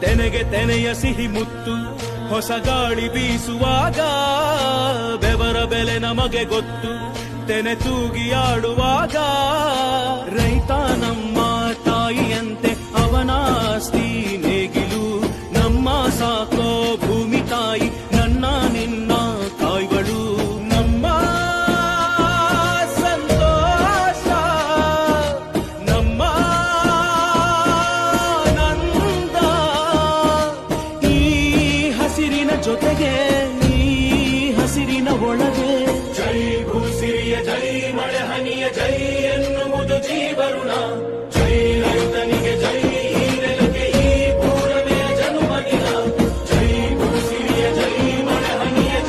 ತೆನೆಗೆ ತೆನೆಯ ಸಿಹಿ ಮುತ್ತು ಹೊಸ ಗಾಳಿ ಬೀಸುವಾಗ ಬೆವರ ಬೆಲೆ ನಮಗೆ ಗೊತ್ತು ತೆನೆ ತೂಗಿ ಹಸಿರಿನ ಜೊತೆಗೆ ನೀ ಹಸಿರಿನ ಒಳಗೆ. ಜೈ ಭೂಸಿರಿಯ ಜೈ ಮಳೆ ಹನಿಯ ಜೈ ಎನ್ನುವುದು